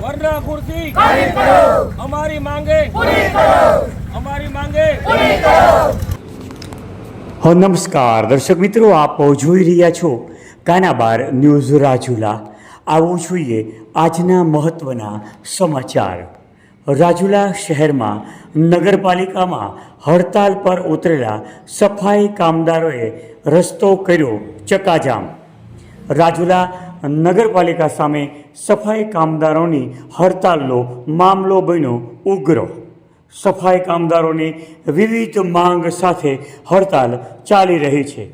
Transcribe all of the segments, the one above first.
વરના ખુરશી અમારી માંગે. અમારી માંગે. નમસ્કાર. દર્શક મિત્રો આપ જોઈ રહ્યા છો કાનાબાર ન્યૂઝ રાજુલા. આવું જોઈએ આજના મહત્વના સમાચાર. રાજુલા શહેરમાં નગરપાલિકામાં હડતાલ પર ઉતરેલા સફાઈ કામદારોએ રસ્તો કર્યો ચકાજામ. રાજુલા નગરપાલિકા સામે સફાઈ કામદારોની હડતાલનો મામલો બન્યો ઉગ્ર. સફાઈ કામદારોની વિવિધ માંગ સાથે હડતાલ ચાલી રહી છે.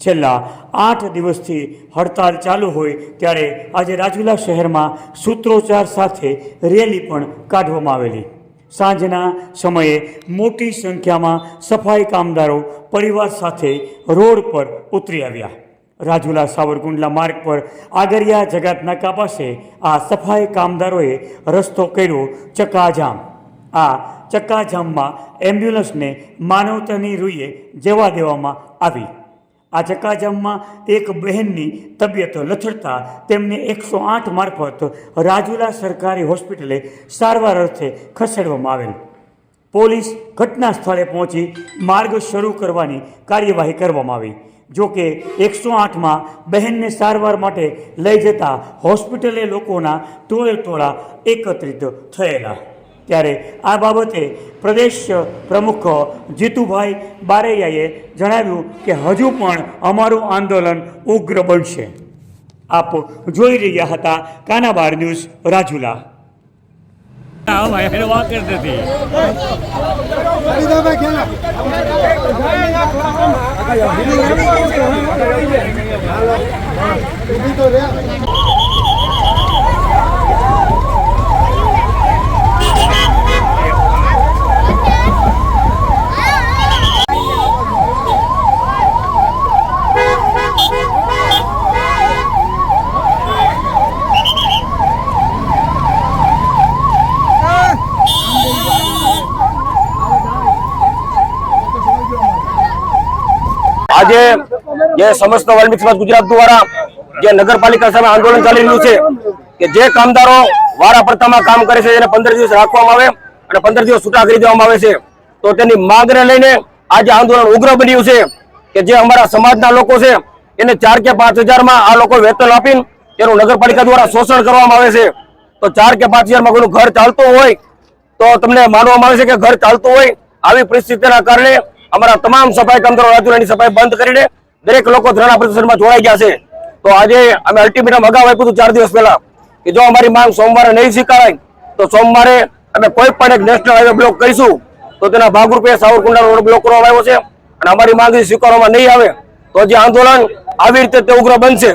છેલ્લા આઠ દિવસથી હડતાલ ચાલુ હોય ત્યારે આજે રાજુલા શહેરમાં સૂત્રોચ્ચાર સાથે રેલી પણ કાઢવામાં આવેલી. સાંજના સમયે મોટી સંખ્યામાં સફાઈ કામદારો પરિવાર સાથે રોડ પર ઉતરી આવ્યા. રાજુલા સાવરકુંડલા માર્ગ પર આગરિયા જગાતનાકા પાસે આ સફાઈ કામદારોએ રસ્તો કર્યો ચક્કાજામ. આ ચક્કાજામમાં એમ્બ્યુલન્સને માનવતાની રૂએ જવા દેવામાં આવી. આ ચક્કાજામમાં એક બહેનની તબિયત લથડતા તેમને એકસો આઠ મારફત રાજુલા સરકારી હોસ્પિટલે સારવાર અર્થે ખસેડવામાં આવેલ. પોલીસ ઘટના સ્થળે પહોંચી માર્ગ શરૂ કરવાની કાર્યવાહી કરવામાં આવી. જો કે એકસો આઠમાં બહેનને સારવાર માટે લઈ જતા હોસ્પિટલે લોકોના ટોળે ટોળા એકત્રિત થયેલા. ત્યારે આ બાબતે પ્રદેશ પ્રમુખ જીતુભાઈ બારૈયાએ જણાવ્યું કે હજુ પણ અમારું આંદોલન ઉગ્ર બનશે. આપ જોઈ રહ્યા હતા કાનાબાર ન્યૂઝ રાજુલા. હા ભાઈ એને વાત જ નથી આજે જે સમસ્ત વાલ્મીક સમાજ ગુજરાત દ્વારા જે નગરપાલિકા સામે આંદોલન ચાલી રહ્યું છે, કે જે કામદારો વારા પ્રથમમાં કામ કરે છે એને પંદર દિવસ રાખવામાં આવે અને પંદર દિવસ છૂટા કરી દેવામાં આવે છે, તો તેની માંગને લઈને આજે આંદોલન ઉગ્ર બન્યું છે, કે જે અમારા સમાજના લોકો છે, એને ચાર કે પાંચ હજારમાં આ લોકો વેતન આપીને તેનું નગરપાલિકા દ્વારા શોષણ કરવામાં આવે છે. તો ચાર કે પાંચ હજારમાં કોઈનું ઘર ચાલતું હોય, તો તમને માનવામાં આવે છે કે ઘર ચાલતું હોય, આવી પરિસ્થિતિના કારણે અમારા તમામ સફાઈ કામદારો, રાજુલાની સફાઈ બંધ કરીને દરેક લોકો ધરણા પ્રદર્શનમાં જોડાઈ ગયા છે. તો આજે અમે અલ્ટિમેટમ અગાઉ આપ્યું હતું ચાર દિવસ પહેલા કે જો અમારી માંગ સોમવારે નહીં સ્વીકારાય, તો સોમવારે અમે કોઈ પણ એક નેશનલ હાઈવે બ્લોક કરીશું. તો તેના ભાગરૂપે સાવરકુંડલા રોડ બ્લોક કરવામાં આવ્યો છે અને અમારી માંગ સ્વીકારવામાં નહીં આવે, તો જે આંદોલન આવી રીતે તે ઉગ્ર બનશે.